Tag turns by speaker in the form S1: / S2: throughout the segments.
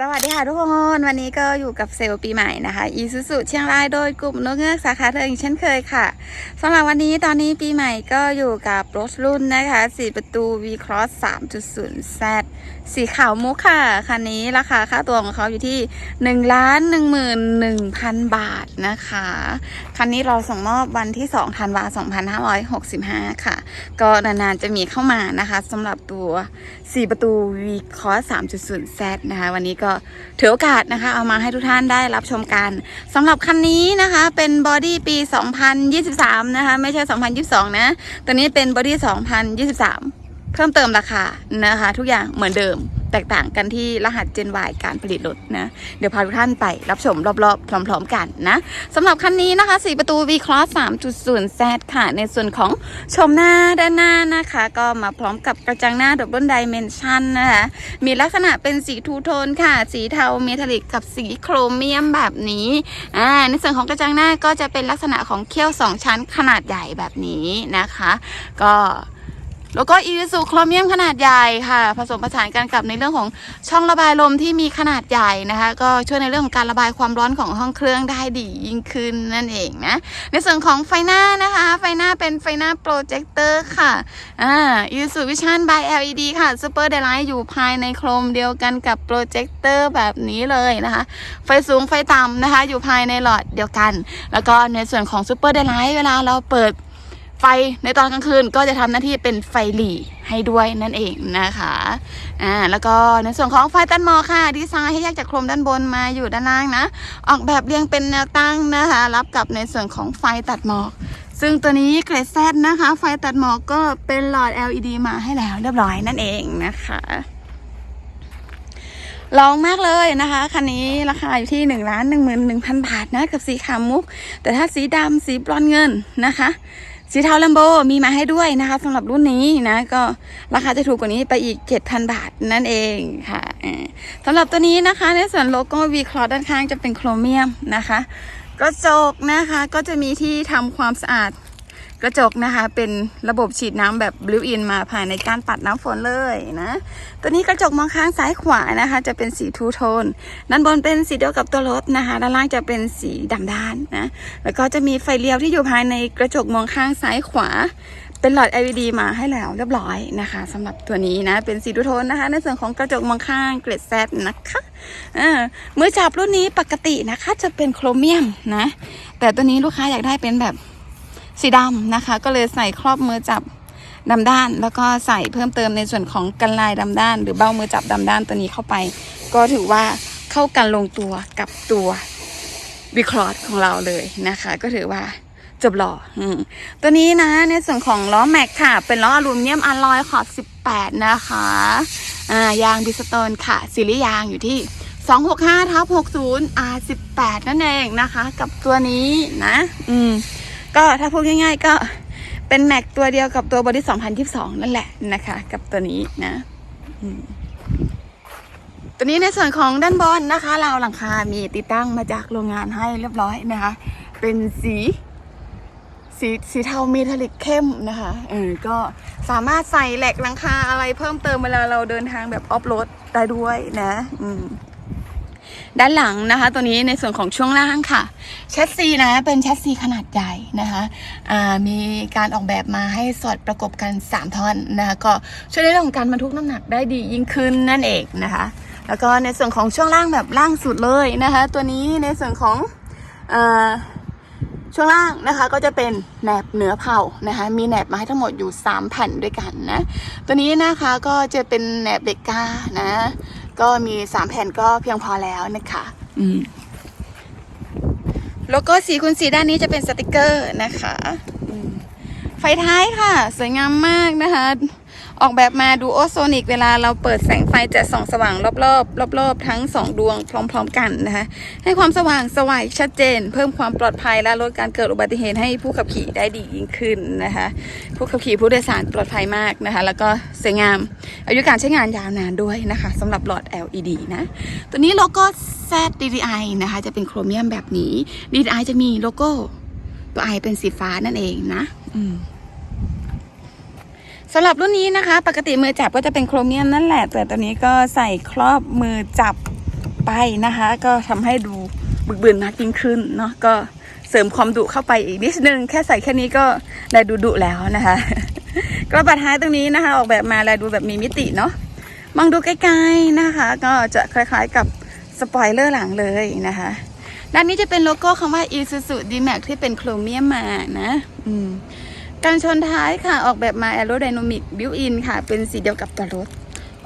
S1: สวัสดีค่ะทุกคน วันนี้ก็อยู่กับเซลล์ปีใหม่นะคะอีซูซูเชียงรายโดยกลุ่มนกเงือกสาขาเธออีกเช่นเคยค่ะสำหรับวันนี้ตอนนี้ปีใหม่ก็อยู่กับรถรุ่นนะคะ 4 ประตู V Cross 3.0 Z สีขาวมุกค่ะ คันนี้ราคาค่าตัวของเขาอยู่ที่ 1 ล้าน11,000 บาทนะคะ คันนี้เราส่งมอบวันที่2ธันวาคม2565 ค่ะ ก็นานๆจะมีเข้ามานะคะสำหรับตัว 4 ประตู V Cross 3.0 Z นะคะ วันนี้ก็ถือโอกาสนะคะ เอามาให้ทุกท่านได้รับชมกันสำหรับคันนี้นะคะ เป็นบอดี้ปี 2023 นะคะ ไม่ใช่ 2022 นะ ตัวนี้เป็นบอดี้ 2023 เพิ่มเติมราคานะคะ ทุกอย่างเหมือนเดิม แตกต่างกันที่รหัส Gen Y การผลิตรถนะ เดี๋ยวพาทุกท่านไปรับชมรอบๆ พร้อมๆกันนะสำหรับคันนี้นะคะ 4 ประตู V Cross 3.0 Z ค่ะ ในส่วนของชมหน้าด้านหน้านะคะ ก็มาพร้อมกับกระจังหน้า Double Dimension นะคะ มีลักษณะเป็นสีทูโทนค่ะ สีเทาเมทัลลิกกับสีโครเมียมแบบนี้อ่าในส่วนของกระจังหน้าก็จะเป็นลักษณะของเขี้ยว 2 ชั้นขนาดใหญ่แบบนี้นะคะ ก็ แล้วก็อีซูโครเมียมขนาดใหญ่ค่ะ ผสมผสานกันกับในเรื่องของช่องระบายลมที่มีขนาดใหญ่นะคะ ก็ช่วยในเรื่องของการระบายความร้อนของห้องเครื่องได้ดียิ่งขึ้นนั่นเองนะในส่วนของไฟหน้านะคะ ไฟหน้าเป็นไฟหน้าโปรเจคเตอร์ค่ะอ่า Isuzu Vision by LED ค่ะ Super Daylight อยู่ภายในโครมเดียวกันกับโปรเจคเตอร์แบบนี้เลยนะคะ ไฟสูงไฟต่ำนะคะ อยู่ภายในหลอดเดียวกัน แล้วก็ในส่วนของ Super Daylight เวลาเราเปิด ไฟในตอนกลางคืนก็จะทำหน้าที่เป็นไฟหลีให้ด้วยนั่นเองนะคะอ่าแล้วก็ในส่วนของไฟตัดหมอกค่ะดีไซน์ให้แยกจากโครมด้านบนมาอยู่ด้านล่างนะ ออกแบบเรียงเป็นแนวตั้งนะคะ รับกับในส่วนของไฟตัดหมอก ซึ่งตัวนี้เกรดแซดนะคะ ไฟตัดหมอกก็เป็นหลอด LED มาให้แล้วเรียบร้อยนั่นเองนะคะลองมากเลยนะคะคันนี้ราคาอยู่ที่1นึ่งล้านหนึ่งหมื่นหนึ่งพันบาทนะกับสีขาวมุก แต่ถ้าสีดำสีบรอนเงินนะคะ สีเทาลัมโบมีมาให้ด้วยนะคะสำหรับรุ่นนี้นะ ก็ราคาจะถูกกว่านี้ไปอีก 7,000 บาทนั่นเองค่ะอ่าสำหรับตัวนี้นะคะ ในส่วนโลโก้วีคลอสด้านข้างจะเป็นโครเมียมนะคะ กระจกนะคะก็จะมีที่ทำความสะอาด กระจกนะคะ เป็นระบบฉีดน้ำแบบบลิวอินมาภายในการปัดน้ำฝนเลยนะ ตัวนี้กระจกมองข้างซ้ายขวานะคะ จะเป็นสีทูโทน ด้านบนเป็นสีเดียวกับตัวรถนะคะ ด้านล่างจะเป็นสีดำด้านนะ แล้วก็จะมีไฟเลี้ยวที่อยู่ภายในกระจกมองข้างซ้ายขวา เป็นหลอด LED มาให้แล้วเรียบร้อยนะคะสำหรับตัวนี้นะ เป็นสีทูโทนนะคะ ในส่วนของกระจกมองข้างเกรดแซดนะคะเมือจับรุ่นนี้ปกตินะคะ จะเป็นโครเมียมนะ แต่ตัวนี้ลูกค้าอยากได้เป็นแบบ สีดำนะคะ ก็เลยใส่ครอบมือจับดำด้าน แล้วก็ใส่เพิ่มเติมในส่วนของกันลายดำด้าน หรือเบ้ามือจับดำด้านตัวนี้เข้าไป ก็ถือว่าเข้ากันลงตัวกับตัววิคลอดของเราเลยนะคะ ก็ถือว่าจบหล่ออืมตัวนี้นะในส่วนของล้อแม็กค่ะ เป็นล้ออลูมิเนียมอลลอยขอบ18 นะคะอ่ายางบิสโตนค่ะซีรีส์ยางอยู่ที่ 265ทับ60 R18 นั่นเองนะคะ กับตัวนี้นะ อืม ก็ถ้าพูดง่าย ๆ ก็เป็นแม็กตัวเดียวกับตัวบอดี้2022 นั่นแหละนะคะ กับตัวนี้นะตัวนี้ในส่วนของด้านบนนะคะราวหลังคา มีติดตั้งมาจากโรงงานให้เรียบร้อยนะคะ เป็นสีสีสีเทาเมทัลลิกเข้มนะคะเออก็สามารถใส่แหลกหลังคาอะไรเพิ่มเติมเวลาเราเดินทางแบบออฟโรดได้ด้วยนะ อืม ด้านหลังนะคะ ตัวนี้ในส่วนของช่วงล่างค่ะแชสซีนะเป็นแชสซีขนาดใหญ่นะคะมีการออกแบบมาให้สอดประกบกัน 3 ท่อนนะคะก็ช่วยในเรื่องของการบรรทุกน้ำหนักได้ดียิ่งขึ้นนั่นเองนะคะ แล้วก็ในส่วนของช่วงล่างแบบล่างสุดเลยนะคะ ตัวนี้ในส่วนของช่วงล่างนะคะก็จะเป็นแหนบเหนือเผานะคะมีแหนบมาให้ทั้งหมดอยู่ 3 แผ่นด้วยกันนะ ตัวนี้นะคะก็จะเป็นแหนบเบกกานะ ก็มีสามแผ่นก็เพียงพอแล้วนะคะอืมโลโก้สีคูณสีด้านนี้จะเป็นสติกเกอร์นะคะอืมไฟท้ายค่ะ สวยงามมากนะคะ ออกแบบมาดูโอโซนิกเวลาเราเปิดแสงไฟจะส่องสว่างรอบๆรอบๆทั้งสองดวงพร้อม ๆ กันนะคะให้ความสว่างสวัยชัดเจน เพิ่มความปลอดภัยและลดการเกิดอุบัติเหตุให้ผู้ขับขี่ได้ดียิ่งขึ้นนะคะผู้ขับขี่ผู้โดยสารปลอดภัยมากนะคะ แล้วก็สวยงามอายุการใช้งานยาวนานด้วยนะคะสำหรับหลอด LED นะตัวนี้โลโก้ ZDDI นะคะจะเป็นโครเมียมแบบนี้ DDI จะมีโลโก้ตัว I เป็นสีฟ้านั่นเองนะอืม สำหรับรุ่นนี้นะคะ ปกติมือจับก็จะเป็นโครเมียมนั่นแหละ แต่ตัวนี้ก็ใส่ครอบมือจับไปนะคะ ก็ทำให้ดูบึกบืนมากยิ่งขึ้นเนาะก็เสริมความดุเข้าไปอีกนิดนึง แค่ใส่แค่นี้ก็แลดูดุแล้วนะคะกระบะท้ายตรงนี้นะคะ ออกแบบมาแลดูแบบมีมิติเนาะมองดูใกล้ๆนะคะ ก็จะคล้ายๆกับสปอยเลอร์หลังเลยนะคะด้านนี้จะเป็นโลโก้คำว่า Isuzu D-Max ที่เป็นโครเมียมมานะ อืม การชนท้ายค่ะออกแบบมา Aerodynamic Built-in ค่ะ เป็นสีเดียวกับตัวรถ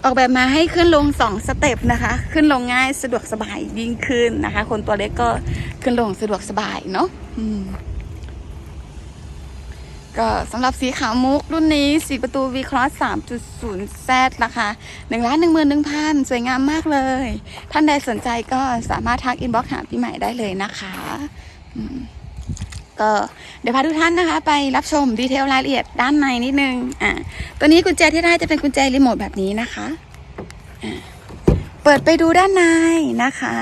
S1: ออกแบบมาให้ขึ้นลง 2 สเต็ปนะคะ ขึ้นลงง่ายสะดวกสบายยิ่งขึ้นนะคะ คนตัวเล็กก็ขึ้นลงสะดวกสบายเนาะก็สำหรับสีขาวมุกรุ่นนี้สีประตู V Cross 3.0 Z ราคา1ล้าน1 1 0 0 0 สวยงามมากเลย ท่านใดสนใจก็สามารถทักอินบ็อกซ์หาพี่ใหม่ได้เลยนะคะอืม ก็เดี๋ยวพาทุกท่านนะคะ ไปรับชมดีเทลรายละเอียดด้านในนิดนึงอ่าตัวนี้กุญแจที่ได้จะเป็นกุญแจรีโมทแบบนี้นะคะอ่าเปิดไปดูด้านในนะคะ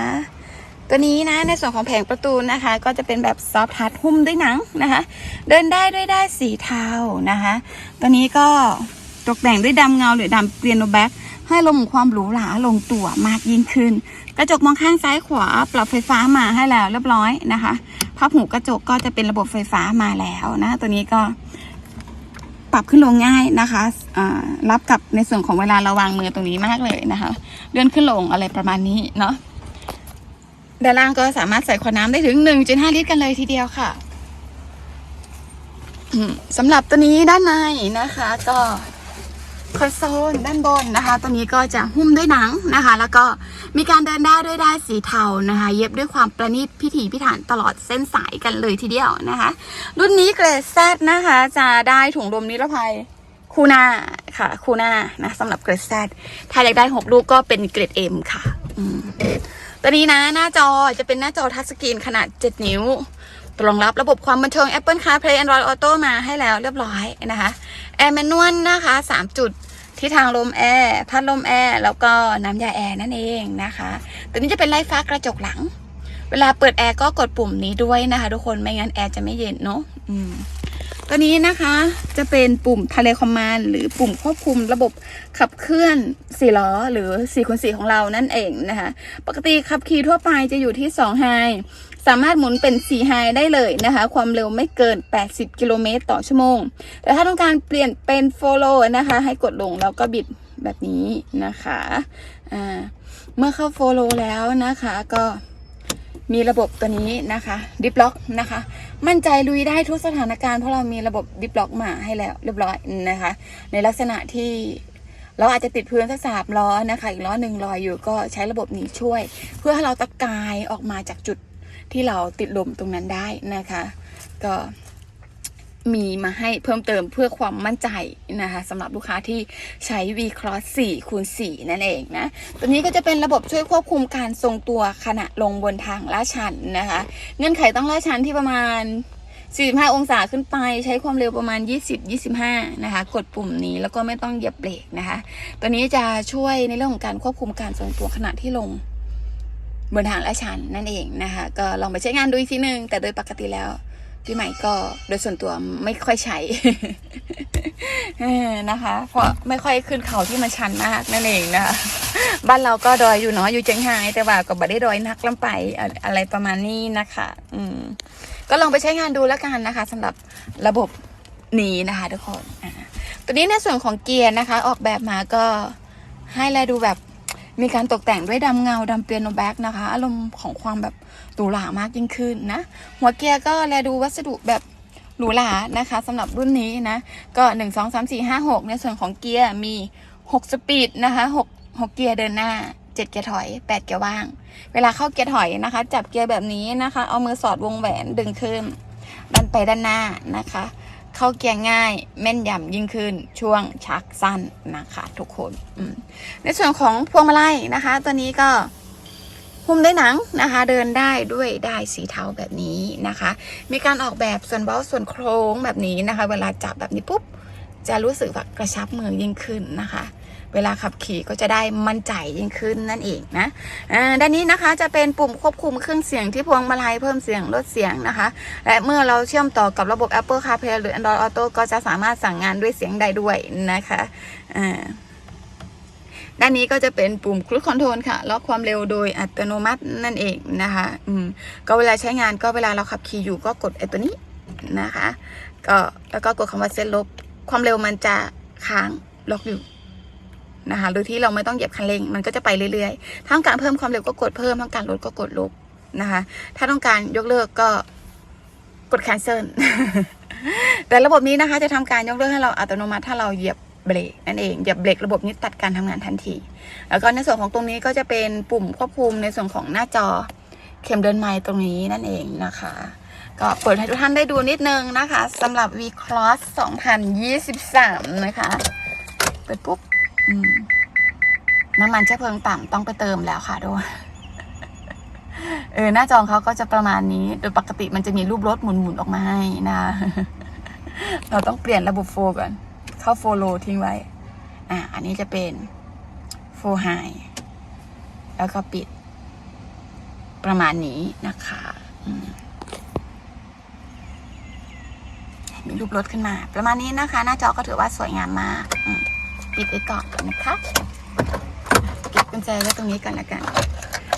S1: ตัวนี้นะในส่วนของแผงประตูนะคะ ก็จะเป็นแบบซอฟทัชหุ้มด้วยหนังนะคะ เดินได้ด้วยได้สีเทานะคะ ตัวนี้ก็ตกแต่งด้วยดำเงาหรือดำเปียโนแบ็กให้ลงความหรูหราลงตัวมากยิ่งขึ้น กระจกมองข้างซ้ายขวาปรับไฟฟ้ามาให้แล้วเรียบร้อยนะคะ พับหูกระจกก็จะเป็นระบบไฟฟ้ามาแล้วนะ ตัวนี้ก็ปรับขึ้นลงง่ายนะคะรับกับในส่วนของเวลาเราวางมือตรงนี้มากเลยนะคะ เลื่อนขึ้นลงอะไรประมาณนี้เนาะด้านล่างก็สามารถใส่ขวดน้ำได้ถึง 1.5 ลิตรกันเลยทีเดียวค่ะสำหรับตัวนี้ด้านในนะคะ ก็ คอนโซลด้านบนนะคะ ตัวนี้ก็จะหุ้มด้วยหนังนะคะ แล้วก็มีการเดินได้ด้วยได้สีเทานะคะ เย็บด้วยความประณีตพิถีพิถันตลอดเส้นสายกันเลยทีเดียวนะคะ รุ่นนี้เกรดแซดนะคะ จะได้ถุงลมนิรภัยคูนาค่ะ คูนานะสำหรับเกรดแซดถ้าอยากได้หกลูกก็เป็นเกรดเอ็มค่ะตัวนี้นะหน้าจอจะเป็นหน้าจอทัชสกรีนขนาด 7 นิ้วรองรับระบบความบันเทิง Apple CarPlay Android Auto มาให้แล้วเรียบร้อยนะคะ แอร์แมนนวลนะคะ 3 จุด ที่ทางลมแอร์พัดลมแอร์แล้วก็น้ำยาแอร์นั่นเองนะคะตัวนี้จะเป็นไล่ฟ้ากระจกหลัง เวลาเปิดแอร์ก็กดปุ่มนี้ด้วยนะคะทุกคนไม่งั้นแอร์จะไม่เย็นเนาะอืมตัวนี้นะคะจะเป็นปุ่มทะเลคอมมานหรือปุ่มควบคุมระบบขับเคลื่อนสี่ล้อหรือ4คูณ4ของเรานั่นเองนะคะ ปกติขับขี่ทั่วไปจะอยู่ที่2ไฮ สามารถหมุนเป็น4ไฮได้เลยนะคะ ความเร็วไม่เกิน 80 กิโลเมตรต่อชั่วโมง แต่ถ้าต้องการเปลี่ยนเป็นโฟโลนะคะ ให้กดลงแล้วก็บิดแบบนี้นะคะอ่าเมื่อเข้าโฟโลแล้วนะคะก็มีระบบตัวนี้นะคะดิฟล็อกนะคะ มั่นใจลุยได้ทุกสถานการณ์เพราะเรามีระบบดิฟล็อกมาให้แล้วเรียบร้อยนะคะ ในลักษณะที่เราอาจจะติดพื้นสักสามล้อนะคะ อีกล้อหนึ่งลอยอยู่ก็ใช้ระบบนี้ช่วย เพื่อให้เราตะกายออกมาจากจุด ที่เราติดลมตรงนั้นได้นะคะ ก็มีมาให้เพิ่มเติมเพื่อความมั่นใจนะคะสำหรับลูกค้าที่ใช้ V Cross 4คูณ4นั่นเองนะ ตัวนี้ก็จะเป็นระบบช่วยควบคุมการทรงตัวขณะลงบนทางลาดชันนะคะ เงื่อนไขต้องลาดชันที่ประมาณ 45 องศาขึ้นไป ใช้ความเร็วประมาณ 20-25 นะคะ กดปุ่มนี้แล้วก็ไม่ต้องเหยียบเบรกนะคะ ตัวนี้จะช่วยในเรื่องของการควบคุมการทรงตัวขณะที่ลง บนทางลาดชันนั่นเองนะคะก็ลองไปใช้งานดูอีกทีนึง แต่โดยปกติแล้วพี่ใหม่ก็โดยส่วนตัวไม่ค่อยใช้นะคะ เพราะไม่ค่อยขึ้นเขาที่มันชันมากนั่นเองนะคะบ้านเราก็ดอยอยู่เนาะอยู่เจียงไฮ้แต่ว่าก็บ่ได้ดอยนักลำไปอะไรประมาณนี้นะคะ อืมก็ลองไปใช้งานดูแล้วกันนะคะสำหรับระบบนี้นะคะทุกคนตัวนี้ในส่วนของเกียร์นะคะ ออกแบบมาก็ให้แลดูแบบ มีการตกแต่งด้วยดำเงาดำเปียโนแบ็กนะคะ อารมณ์ของความแบบหรูหรามากยิ่งขึ้นนะ หัวเกียร์ก็แลดูวัสดุแบบหรูหรานะคะสำหรับรุ่นนี้นะ ก็หนึ่งสองสามสี่ห้าหกในส่วนของเกียร์มีหกสปีดนะคะหกหกเกียร์เดินหน้าเจ็ดเกียร์ถอยแปดเกียร์ว่าง เวลาเข้าเกียร์ถอยนะคะ จับเกียร์แบบนี้นะคะ เอามือสอดวงแหวนดึงขึ้น ดันไปด้านหน้านะคะ เข้าเกียร์ง่าย แม่นยำยิ่งขึ้นช่วงชักสั้นนะคะทุกคนในส่วนของพวงมาลัยนะคะ ตัวนี้ก็หุ้มด้วยหนังนะคะ เดินได้ด้วยได้สีเทาแบบนี้นะคะ มีการออกแบบส่วนเบ้าส่วนโครงแบบนี้นะคะ เวลาจับแบบนี้ปุ๊บจะรู้สึกแบบกระชับมือยิ่งขึ้นนะคะ เวลาขับขี่ก็จะได้มั่นใจยิ่งขึ้นนั่นเองนะอ่าด้านนี้นะคะจะเป็นปุ่มควบคุมเครื่องเสียงที่พวงมาลัยเพิ่มเสียงลดเสียงนะคะ และเมื่อเราเชื่อมต่อกับระบบ Apple CarPlay หรือ Android Auto ก็จะสามารถสั่งงานด้วยเสียงใดด้วยนะคะอ่าด้านนี้ก็จะเป็นปุ่ม Cruise Control ค่ะ ล็อกความเร็วโดยอัตโนมัตินั่นเองนะคะ อืม ก็เวลาใช้งานก็เวลาเราขับขี่อยู่ก็กดไอ้ตัวนี้นะคะ ก็แล้วก็กดคำว่าเซตลบ ความเร็วมันจะค้างล็อกอยู่ นะคะโดยที่เราไม่ต้องเหยียบคันเร่งมันก็จะไปเรื่อยๆถ้าต้องการเพิ่มความเร็วก็กดเพิ่มต้องการลดก็กดลบนะคะถ้าต้องการยกเลิกก็กด cancel แต่ระบบนี้นะคะจะทำการยกเลิกให้เราอัตโนมัติถ้าเราเหยียบเบรกนั่นเองเหยียบเบรกระบบนี้ตัดการทำงานทันที แล้วก็ในส่วนของตรงนี้ก็จะเป็นปุ่มควบคุมในส่วนของหน้าจอเข็มเดินไม้ตรงนี้นั่นเองนะคะ ก็เปิดให้ทุกท่านได้ดูนิดนึงนะคะสำหรับ V Cross 2023 นะคะ เปิดปุ๊บ น้ำมันเชื้อเพลิงต่ำต้องไปเติมแล้วค่ะด้วยเออหน้าจอเขาก็จะประมาณนี้ โดยปกติมันจะมีรูปรถหมุนๆออกมาให้นะ เราต้องเปลี่ยนระบบโฟล์ก่อน เข้าโฟโลทิ้งไว้ อะ อันนี้จะเป็นโฟไฮแล้วก็ปิด ประมาณนี้นะคะมีรูปรถขึ้นมา ประมาณนี้นะคะ หน้าจอก็ถือว่าสวยงามมากอื ปิดไว้ก่อนนะคะเก็บกุญแจไว้ตรงนี้ก่อนละกัน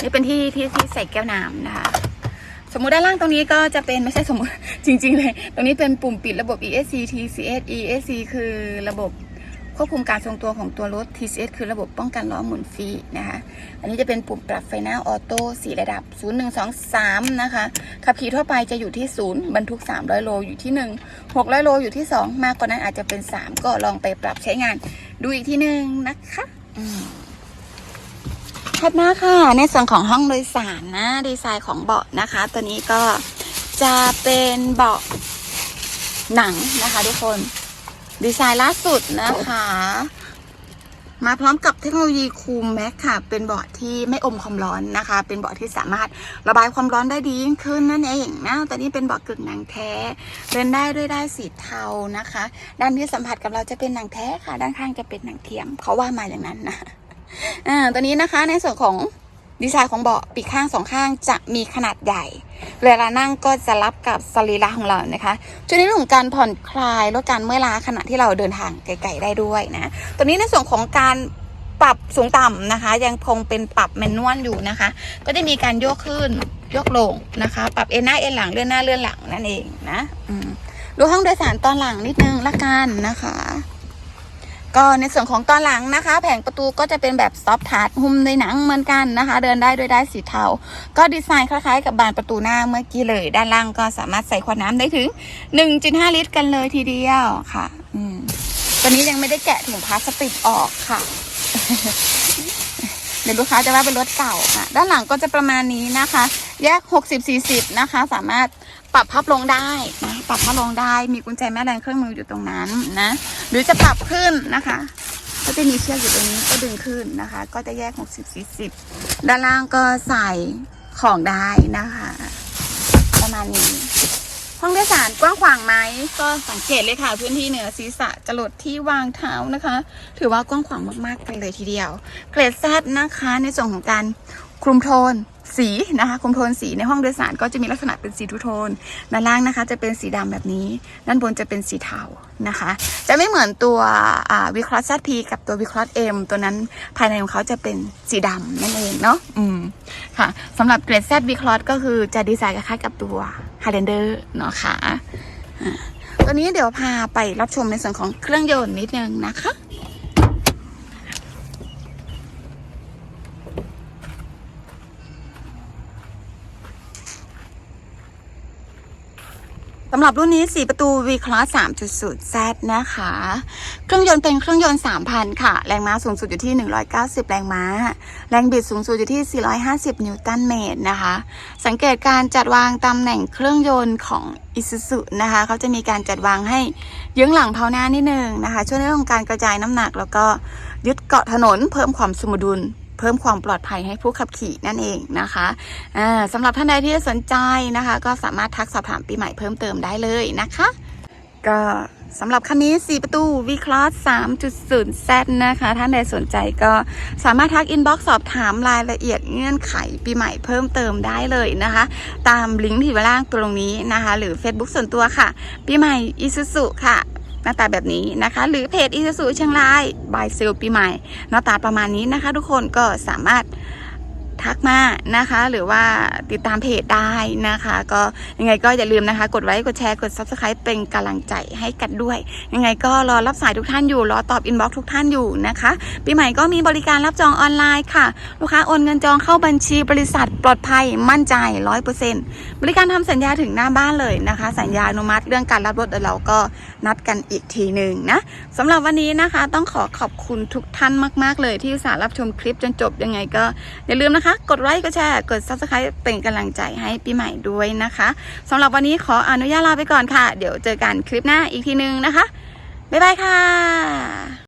S1: นี่เป็นที่ที่ที่ใส่แก้วน้ำนะคะ สมมุติด้านล่างตรงนี้ก็จะเป็นไม่ใช่สมมุติจริง ๆ เลย ตรงนี้เป็นปุ่มปิดระบบ ESC TCS ESC คือระบบ ควบคุมการทรงตัวของตัวรถ TCS คือระบบป้องกันล้อหมุนฟรีนะคะ อันนี้จะเป็นปุ่มปรับไฟหน้าออโต้สี่ระดับ 0 1 2 3 นะคะ ขับขี่ทั่วไปจะอยู่ที่ 0 บรรทุก 300 โลอยู่ที่ 1 600 โลอยู่ที่ 2 มากกว่านั้นอาจจะเป็น 3 ก็ลองไปปรับใช้งาน ดูอีกทีหนึ่งนะคะถัดมาค่ะ ในส่วนของห้องโดยสารนะ ดีไซน์ของเบาะนะคะ ตัวนี้ก็จะเป็นเบาะหนังนะคะทุกคน ดีไซน์ล่าสุดนะคะ มาพร้อมกับเทคโนโลยีคูมแม็กค่ะ เป็นเบาะที่ไม่อมความร้อนนะคะ เป็นเบาะที่สามารถระบายความร้อนได้ดียิ่งขึ้นนั่นเองนะตัวนี้เป็นเบาะกึ่งหนังแท้ เดินได้ด้วยได้สีเทานะคะ ด้านที่สัมผัสกับเราจะเป็นหนังแท้ค่ะ ด้านข้างจะเป็นหนังเทียมเขาว่ามาอย่างนั้นนะอ่าตัวนี้นะคะในส่วนของ ดีไซน์ของเบาะปีกข้างสองข้างจะมีขนาดใหญ่ เวลานั่งก็จะรับกับสรีระของเรานะคะช่วยในเรื่องของการผ่อนคลายลดการเมื่อยล้าขณะที่เราเดินทางไกลๆได้ด้วยนะตัวนี้ในส่วนของการปรับสูงต่ำนะคะ ยังคงเป็นปรับแมนนวลอยู่นะคะ ก็จะมีการโยกขึ้นโยกลงนะคะ ปรับเอ็นหน้าเอ็นหลังเลื่อนหน้าเลื่อนหลังนั่นเองนะดูห้องโดยสารตอนหลังนิดนึงละกันนะคะ ก็ในส่วนของตอนหลังนะคะ แผงประตูก็จะเป็นแบบซอฟทัชหุ้มในหนังเหมือนกันนะคะ เดินได้ด้วยได้สีเทา ก็ดีไซน์คล้ายๆกับบานประตูหน้าเมื่อกี้เลย ด้านล่างก็สามารถใส่ขวดน้ำได้ถึง 1.5 ลิตรกันเลยทีเดียวค่ะอืมตัวนี้ยังไม่ได้แกะถุงพลาสติกออกค่ะเดี๋ยวลูกค้าจะว่าเป็นรถเก่าค่ะ ด้านหลังก็จะประมาณนี้นะคะ แยก 60-40 นะคะ สามารถปรับพับลงได้ ปรับพับลงได้ มีกุญแจแม่แรงเครื่องมืออยู่ตรงนั้นนะ หรือจะปรับขึ้นนะคะ ก็จะมีเชือกอยู่ตรงนี้ก็ดึงขึ้นนะคะ ก็จะแยก 60-40 ด้านล่างก็ใส่ของได้นะคะ ประมาณนี้ ห้องโดยสารกว้างขวางไหมก็สังเกตเลยค่ะ พื้นที่เหนือศีรษะจรดที่วางเท้านะคะ ถือว่ากว้างขวางมากๆไปเลยทีเดียว เกรดแซดนะคะ ในส่วนของการคลุมโทน สีนะคะคุมโทนสีในห้องโดยสารก็จะมีลักษณะเป็นสีทูโทนด้านล่างนะคะ จะเป็นสีดำแบบนี้ ด้านบนจะเป็นสีเทานะคะ จะไม่เหมือนตัววิคลอสแซดพีกับตัววิคลอสเอ็มตัวนั้นภายในของเขาจะเป็นสีดำนั่นเองเนาะอืมค่ะสำหรับเกรด Z V Cross ก็คือจะดีไซน์คล้ายๆกับตัว Highlander เนาะค่ะอ่าตัวนี้เดี๋ยวพาไปรับชมในส่วนของเครื่องยนต์นิดนึงนะคะำหรับรุ่นนี้ 4 ประตู V Cross 3.0 Z นะคะ เครื่องยนต์เป็นเครื่องยนต์ 3,000 ค่ะ แรงม้าสูงสุดอยู่ที่ 190 แรงม้า แรงบิดสูงสุดอยู่ที่ 450 นิวตันเมตรนะคะ สังเกตการจัดวางตำแหน่งเครื่องยนต์ของ Isuzu นะคะ เขาจะมีการจัดวางให้เยื้องหลังเผาหน้านิดนึงนะคะ ช่วยในเรื่องของการกระจายน้ำหนัก แล้วก็ยึดเกาะถนนเพิ่มความสมดุล เพิ่มความปลอดภัยให้ผู้ขับขี่นั่นเองนะคะสำหรับท่านใดที่สนใจนะคะ ก็สามารถทักสอบถามปีใหม่เพิ่มเติมได้เลยนะคะ ก็สำหรับคันนี้ 4 ประตู V-Cross 3.0 Z นะคะ ท่านใดสนใจก็สามารถทักอินบ็อกซ์สอบถามรายละเอียดเงื่อนไขปีใหม่เพิ่มเติมได้เลยนะคะ ตามลิงก์ที่อยู่ล่างตรงนี้นะคะ หรือ Facebook ส่วนตัวค่ะ ปีใหม่ Isuzu ค่ะ น้าตาแบบนี้นะคะ หรือเพจอิซูซูเชียงรายบายเซลปีใหม่หน้าตาประมาณนี้นะคะ ทุกคนก็สามารถ ทักมานะคะ หรือว่าติดตามเพจได้นะคะ ก็ยังไงก็อย่าลืมนะคะ กดไลค์กดแชร์กด subscribe เป็นกำลังใจให้กันด้วย ยังไงก็รอรับสายทุกท่านอยู่ รอตอบอินบ็อกซ์ทุกท่านอยู่นะคะปีใหม่ก็มีบริการรับจองออนไลน์ค่ะ ลูกค้าโอนเงินจองเข้าบัญชีบริษัทปลอดภัยมั่นใจร้อยเปอร์เซ็นต์บริการทำสัญญาถึงหน้าบ้านเลยนะคะ สัญญาอนุมัติเรื่องการรับรถเดี๋ยวเราก็นัดกันอีกทีหนึ่งนะสำหรับวันนี้นะคะ ต้องขอขอบคุณทุกท่านมาก ๆ เลยที่สารับชมคลิปจนจบยังไงก็อย่าลืมนะคะกดไลค์กดแชร์ กด subscribe เป็นกำลังใจให้ปีใหม่ด้วยนะคะสำหรับวันนี้ขออนุญาตลาไปก่อนค่ะ เดี๋ยวเจอกันคลิปหน้าอีกทีหนึงนะคะ บ๊ายบายค่ะ